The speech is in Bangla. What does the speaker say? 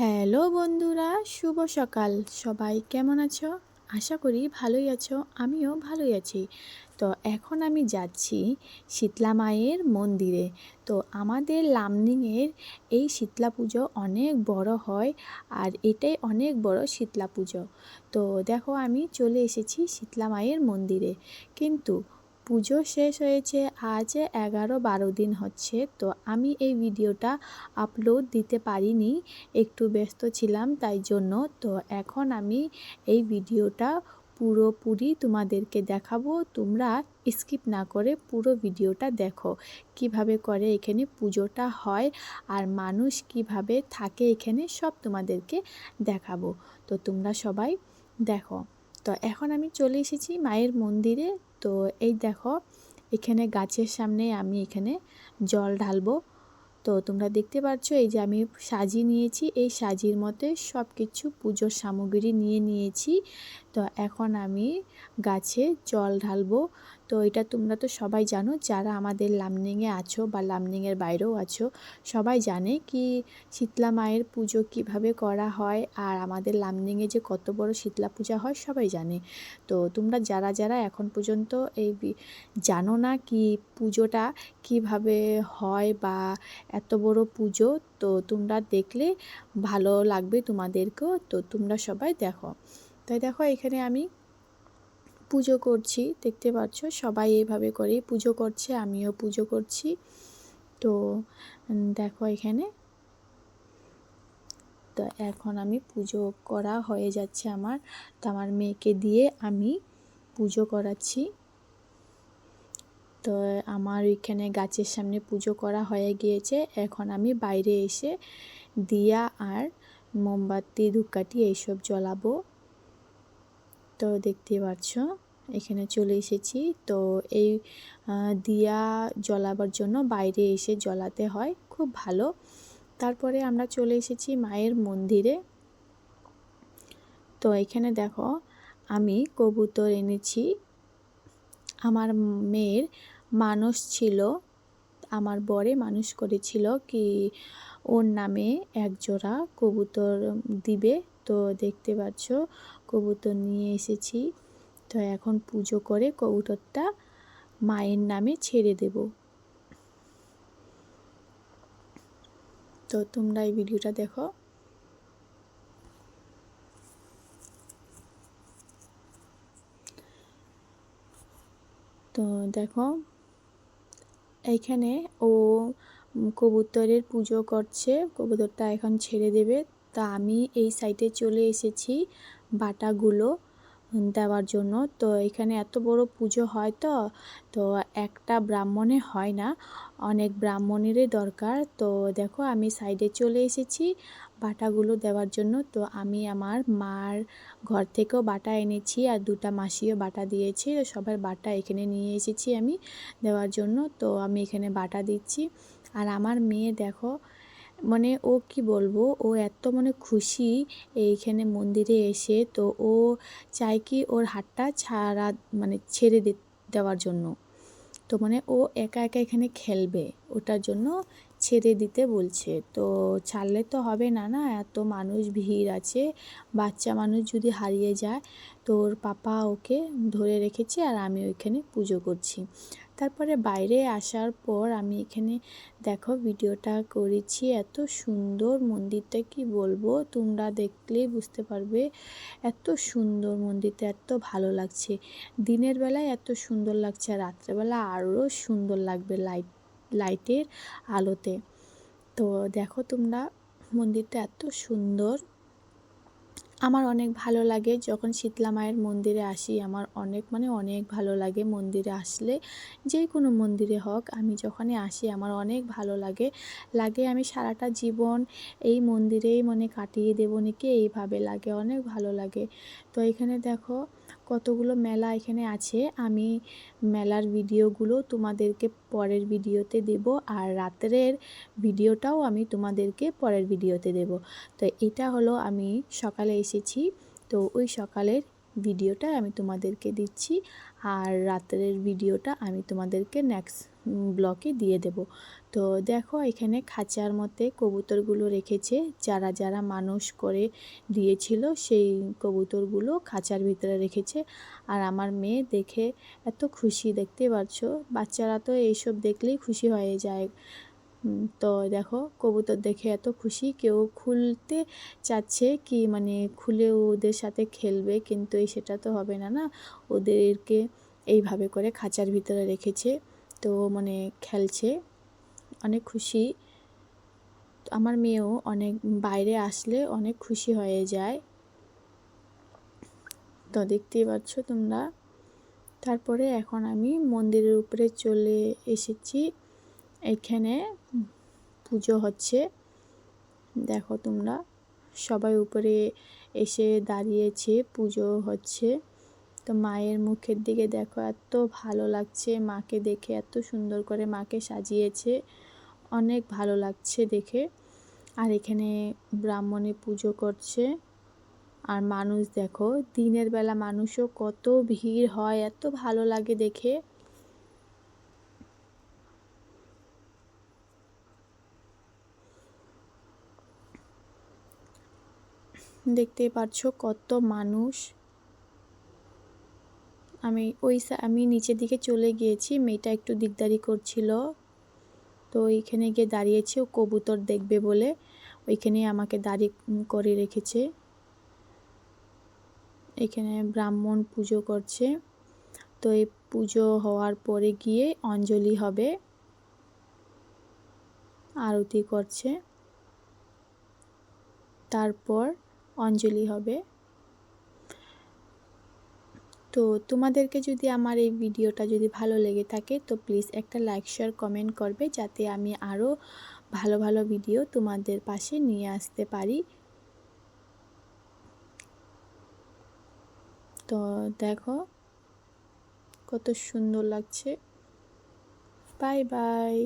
হ্যালো বন্ধুরা, শুভ সকাল। সবাই কেমন আছো? আশা করি ভালোই আছো, আমিও ভালোই আছি। তো এখন আমি যাচ্ছি শীতলা মায়ের মন্দিরে। তো আমাদের লামনিংয়ের এই শীতলা পুজো অনেক বড় হয় আর এটাই অনেক বড় শীতলা পুজো। তো দেখো আমি চলে এসেছি শীতলা মায়ের মন্দিরে। কিন্তু পুজো শেষ হয়েছে, আজ এগারো বারো দিন হচ্ছে। তো আমি এই ভিডিওটা আপলোড দিতে পারিনি, একটু ব্যস্ত ছিলাম তাই জন্য। তো এখন আমি এই ভিডিওটা পুরোপুরি তোমাদেরকে দেখাবো। তোমরা স্কিপ না করে পুরো ভিডিওটা দেখো, কীভাবে করে এখানে পুজোটা হয় আর মানুষ কীভাবে থাকে এখানে সব তোমাদেরকে দেখাবো। তো তোমরা সবাই দেখো। তো এখন আমি চলে এসেছি মায়ের মন্দিরে। তো এই দেখো এখানে গাছের সামনে আমি এখানে জল ঢালবো। তো তোমরা দেখতে পাচ্ছ এই যে আমি সাজিয়ে নিয়েছি, এই সাজির মতে সব কিছু পুজোর সামগ্রী নিয়ে নিয়েছি। তো এখন আমি গাছে জল ঢালবো। তো এটা তোমরা তো সবাই জানো, যারা আমাদের লামনিংয়ে আছো বা লামনিংয়ের বাইরেও আছো, সবাই জানে কি শীতলা মায়ের পুজো কীভাবে করা হয় আর আমাদের লামনিংয়ে যে কত বড় শীতলা পূজা হয় সবাই জানে। তো তোমরা যারা যারা এখন পর্যন্ত এই জানো না কি পুজোটা কীভাবে হয় বা এত বড় পুজো, তো তোমরা দেখলে ভালো লাগবে তোমাদেরকেও, তো তোমরা সবাই দেখো। তাই দেখো, এখানে আমি পুজো করছি, দেখতে পাচ্ছ? সবাই এইভাবে করে পুজো করছে, আমিও পুজো করছি। তো দেখো এখানে। তো এখন আমি পুজো করা হয়ে যাচ্ছে আমার, তো আমার মেয়েকে দিয়ে আমি পুজো করাচ্ছি। তো আমার ওইখানে গাছের সামনে পুজো করা হয়ে গিয়েছে। এখন আমি বাইরে এসে দিয়া আর মোমবাতি, ধূপকাঠি এইসব জ্বলাবো। তো দেখতে পাচ্ছ, এখানে চলে এসেছি। তো এই দিয়া জ্বলাবার জন্য বাইরে এসে জ্বলাতে হয়, খুব ভালো। তারপরে আমরা চলে এসেছি মায়ের মন্দিরে। তো এখানে দেখো, আমি কবুতর এনেছি। আমার মেয়ের মানুষ ছিল, আমার বরে মানুষ করেছিল কি ওর নামে এক জোড়া কবুতর দিবে। তো দেখতে পাচ্ছ, কবুতর নিয়ে এসেছি। তো এখন পুজো করে কবুতরটা মায়ের নামে ছেড়ে দেব। তো তোমরা এই ভিডিওটা দেখো। তো দেখো এইখানে ও কবুতরের পুজো করছে, কবুতরটা এখন ছেড়ে দেবে। তা আমি এই সাইডে চলে এসেছি বাটাগুলো দেওয়ার জন্য। তো এখানে এত বড় পুজো হয় তো তো একটা ব্রাহ্মণে হয় না, অনেক ব্রাহ্মণেরই দরকার। তো দেখো, আমি সাইডে চলে এসেছি বাটাগুলো দেওয়ার জন্য। তো আমি আমার মার ঘর থেকেও বাটা এনেছি আর দুটা মাসিও বাটা দিয়েছে। সবার বাটা এখানে নিয়ে এসেছি আমি দেওয়ার জন্য। তো আমি এখানে বাটা দিচ্ছি। আর আমার মেয়ে দেখো মানে ও কি বলব, ও এত মানে খুশি এইখানে মন্দিরে এসে। তো ও চায় কি ওর হাতটা ছাড়া মানে ছেড়ে দেওয়ার জন্য। তো মানে ও একা একা এখানে খেলবে ওটার জন্য। ছেড়ে দিতে বলছে। তো ছাড়লে তো হবে না না? এত মানুষ, ভিড় আছে। বাচ্চা মানুষ যদি হারিয়ে যায় তো ওর পাপা ওকে ধরে রেখেছে আর আমি ওইখানে পুজো করছি। তারপরে বাইরে আসার পর আমি এখানে, দেখো ভিডিওটা করেছি, এত সুন্দর মন্দিরটা কি বলব? তোমরা দেখলেই বুঝতে পারবে, এত সুন্দর মন্দিরটা, এত ভালো লাগছে। দিনের বেলায় এত সুন্দর লাগছে আর রাত্রেবেলা আরও সুন্দর লাগবে লাইট লাইটের আলোতে। তো দেখো তোমরা, মন্দিরটা এত সুন্দর। আমার অনেক ভালো লাগে যখন শীতলা মায়ের মন্দিরে আসি। আমার অনেক মানে অনেক ভালো লাগে মন্দিরে আসলে। যে কোনো মন্দিরে হোক, আমি যখনই আসি, আমার অনেক ভালো লাগে। লাগে আমি সারাটা জীবন এই মন্দিরেই মানে কাটিয়ে দেবো নাকি, এইভাবে লাগে, অনেক ভালো লাগে। তো এখানে দেখো কতগুলো মেলা এখানে আছে, আমি মেলার ভিডিওগুলো তোমাদেরকে পরের ভিডিওতে দেব আর রাত্রের ভিডিওটাও আমি তোমাদেরকে পরের ভিডিওতে দেব। তো এটা হলো আমি সকালে এসেছি, তো ওই সকালের ভিডিওটা আমি তোমাদেরকে দিচ্ছি। আর রাতের ভিডিওটা আমি তোমাদেরকে নেক্সট ব্লকে দিয়ে দেব। তো দেখো, এখানে খাঁচার মতে কবুতরগুলো রেখেছে। যারা যারা মানুষ করে দিয়েছিল, সেই কবুতরগুলো খাঁচার ভিতরে রেখেছে। আর আমার মেয়ে দেখে এত খুশি, দেখতে পাচ্ছ বাচ্চারা তো এইসব দেখলেই খুশি হয়ে যায়। তো দেখো কবুতর দেখে এত খুশি। কেউ খুলতে চাচ্ছে কি মানে খুলে ওদের সাথে খেলবে, কিন্তু এই সেটা তো হবে না না? ওদেরকে এইভাবে করে খাঁচার ভিতরে রেখেছে, তো মানে খেলছে। অনেক খুশি। আমার মেয়েও অনেক বাইরে আসলে অনেক খুশি হয়ে যায়। তো দেখতেই পাচ্ছ তোমরা। তারপরে এখন আমি মন্দিরের উপরে চলে এসেছি। এখানে পুজো হচ্ছে। দেখো তোমরা, সবাই উপরে এসে দাঁড়িয়েছে, পুজো হচ্ছে। তো মায়ের মুখের দিকে দেখো, এত ভালো লাগছে মাকে দেখে, এত সুন্দর করে মাকে সাজিয়েছে। অনেক ভালো লাগছে দেখে। আর এখানে ব্রাহ্মণে পুজো করছে। আর মানুষ দেখো, দিনের বেলা মানুষও কত ভিড় হয়, এত ভালো লাগে দেখে। দেখতেই পাচ্ছ কত মানুষ। আমি ওই আমি নিচের দিকে চলে গিয়েছি, মেয়েটা একটু দিকদারি করছিল। তো ওইখানে গিয়ে দাঁড়িয়েছে, ও কবুতর দেখবে বলে ওইখানে আমাকে দাঁড়িয়ে করে রেখেছে। এখানে ব্রাহ্মণ পুজো করছে। তো এই পুজো হওয়ার পরে গিয়ে অঞ্জলি হবে। আরতি করছে। তারপর অঞ্জলি হবে। তো তোমাদেরকে যদি আমার এই ভিডিওটা যদি ভালো লেগে থাকে, তো প্লিজ একটা লাইক শেয়ার কমেন্ট করবে যাতে আমি আরও ভালো ভালো ভিডিও তোমাদের পাশে নিয়ে আসতে পারি। তো দেখো, কত সুন্দর লাগছে। Bye bye